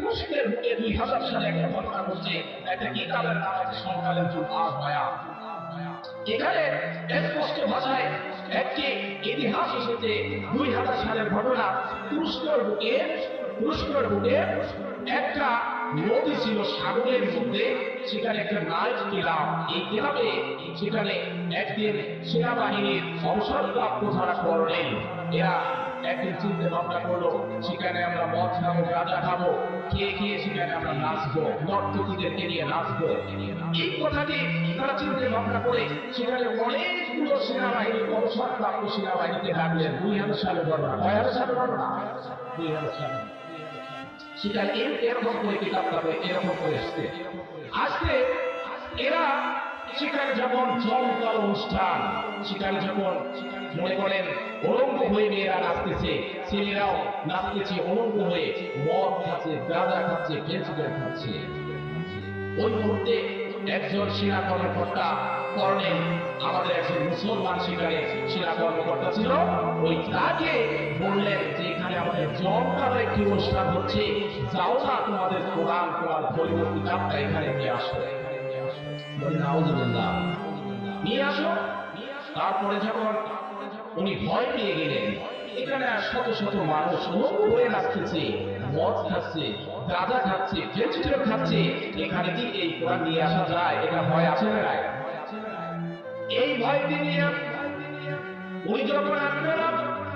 তুরস্কের বুকে দুই হাজার সালে একটা ঘটনা ঘটছে। একটা কিতাবের নাম আছে সমকালীন যুগ আর মায়া? এখানে স্পষ্ট ভাষায় একটি ইতিহাস এসেছে। দুই হাজার সালের ঘটনা তুরস্কর বুকে তুরস্কর বুকে একটা নদী ছিল সাগরের মধ্যে, সেখানে একটা নাইট ক্লাব এই ক্লাবে সেখানে একদিন সেনাবাহিনীর অবসরপ্রাপ্ত যারা কর্নেল এরা একদিন চিন্তা ভাবনা করল। সেখানে আমরা মদ খাব, গাঁজা খাব, খেয়ে খেয়ে সেখানে আমরা নাচবো নর্তকীদেরকে নিয়ে নাচবো। এই কথাটি তারা চিন্তা ভাবনা করে, সেখানে অনেকগুলো সেনাবাহিনী অবসরপ্রাপ্ত সেনাবাহিনীকে ডাকলেন দুই হাজার সালে ঘটনা কয় হাজার সালে ঘটনা দুই হাজার সালে। সেখানে এরকম করে কিতাব তাবে এরকম করে আসতে আসতে এরা সেখানে যখন জমকার অনুষ্ঠান সেখানে যখন মনে করেন অলঙ্গ হয়ে মেয়েরা নাচতেছে ছেলেরাও নাচতেছে অলঙ্গ হয়ে মদ খাচ্ছে গাঁজা খাচ্ছে ফেসবুক খাচ্ছে ওই মুহূর্তে একজন সেনা কর্মকর্তা কর্নেল আমাদের একজন মুসলমান সেখানে সেনা কর্মকর্তা ছিল ওই তাকে বললেন যে এখানে আমাদের জমকার একটি অনুষ্ঠান হচ্ছে যাও না তোমাদের কোরআন তোমার কিতাবটা এখানে নিয়ে আসো বলে, নাউজুবিল্লাহ। নিয়ে তারপরে যখন উনি ভয় পেয়ে গেলেন, এখানে শত শত মানুষ হয়ে নাচতেছে মদ খাচ্ছে গাঁজা খাচ্ছে ভেজিটেবল খাচ্ছে, এখানে কি এই কোরআন নিয়ে আসা যায়? এটা ভয় আছে না? এই ভয়কে নিয়ে উনি যখন আসলেন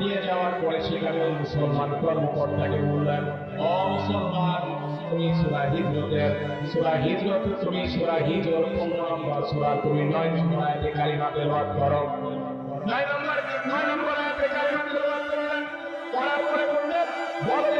নিয়ে যাওয়ার পরে সেখানে মুসলমান কর্মকর্তাকে বললেন অ মুসলমান, তুমি সুরা হিজরতের, সুরা হিজরত, তুমি সুরা পনেরো নম্বর সুরা, তুমি নয় নম্বর আয়াতে কারিমা তেলাওয়াত করো। নয় নম্বর নয় নম্বর আয়াতে কালিমা ব্যবহার করলেন। করার পরে বললেন গিয়ে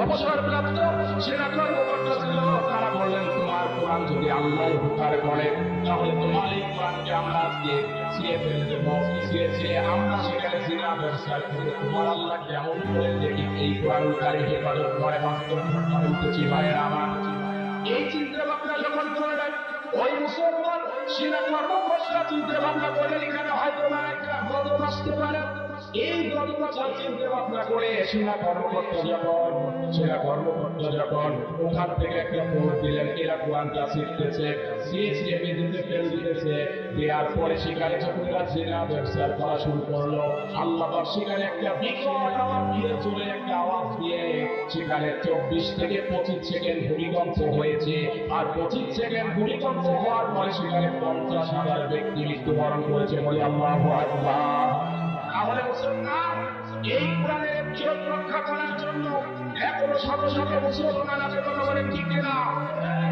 অবসরপ্রাপ্ত সেনা কর্মকর্তা ছিল তারা বললেন, তোমার কোরআন যদি আল্লাহ আমরা সেখানে জিনা ব্যবসা কেমন করে দেখি এই কোরআনকারী হেফাজত করে, বাস্তব ঘটনা এই চিন্তা ভাবনা করলেন এখানে হয়তো একটা গদক আসতে পারে। এই গদকাচার চিন্তা ভাবনা করে সেনা কর্মকর্তা যখন, সেনা কর্মকর্তা যখন ওখান থেকে একটা ফোন দিলেন, এরা কোরআনটা শিখতেছে শিয়ে শিয়ে মেঝেতে ফেল দিতেছে, দেওয়ার পরে সেখানে যখন সেনা ব্যবসার করা শুরু করল আল্লাহ সেখানে একটা বিকট আওয়াজ দিয়ে চলে একটা আওয়াজ দিয়ে সেখানে চব্বিশ থেকে পঁচিশ সেকেন্ড ভূমিকম্প হয়েছে। আর পঁচিশ সেকেন্ড ভূমিকম্প হওয়ার পরে সেখানে পঞ্চাশ হাজার ব্যক্তি মৃত্যুবরণ করেছে বলে আল্লাহ আকবার। তাহলে মুসলমান এই কোরআনের ইজ্জত রক্ষা করার জন্য এখনও শত শত মুসলমান আছে কথা বলেন ঠিক না।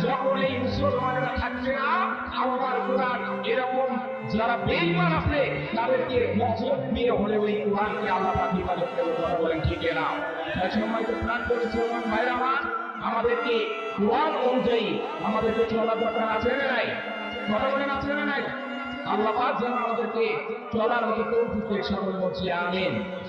যখন এই মুসলমানেরা থাকবে না আমার কোরআন এরকম যারা বেইমান আছে, তাদেরকে মজবুত দিয়ে হলে ওই কোরআনকে আল্লাহ হিফাজত করে কথা বলেন ঠিক না। তাই সময় তো প্রাণ করে মুসলমান ভাইরা আমাদেরকে কোরআন অনুযায়ী আমাদেরকে চলার দরকার আছে না নাই? কথা বলেন, আছে না নাই? আল্লাহ যেন আমাদেরকে চলার মতো বলছি আমিন।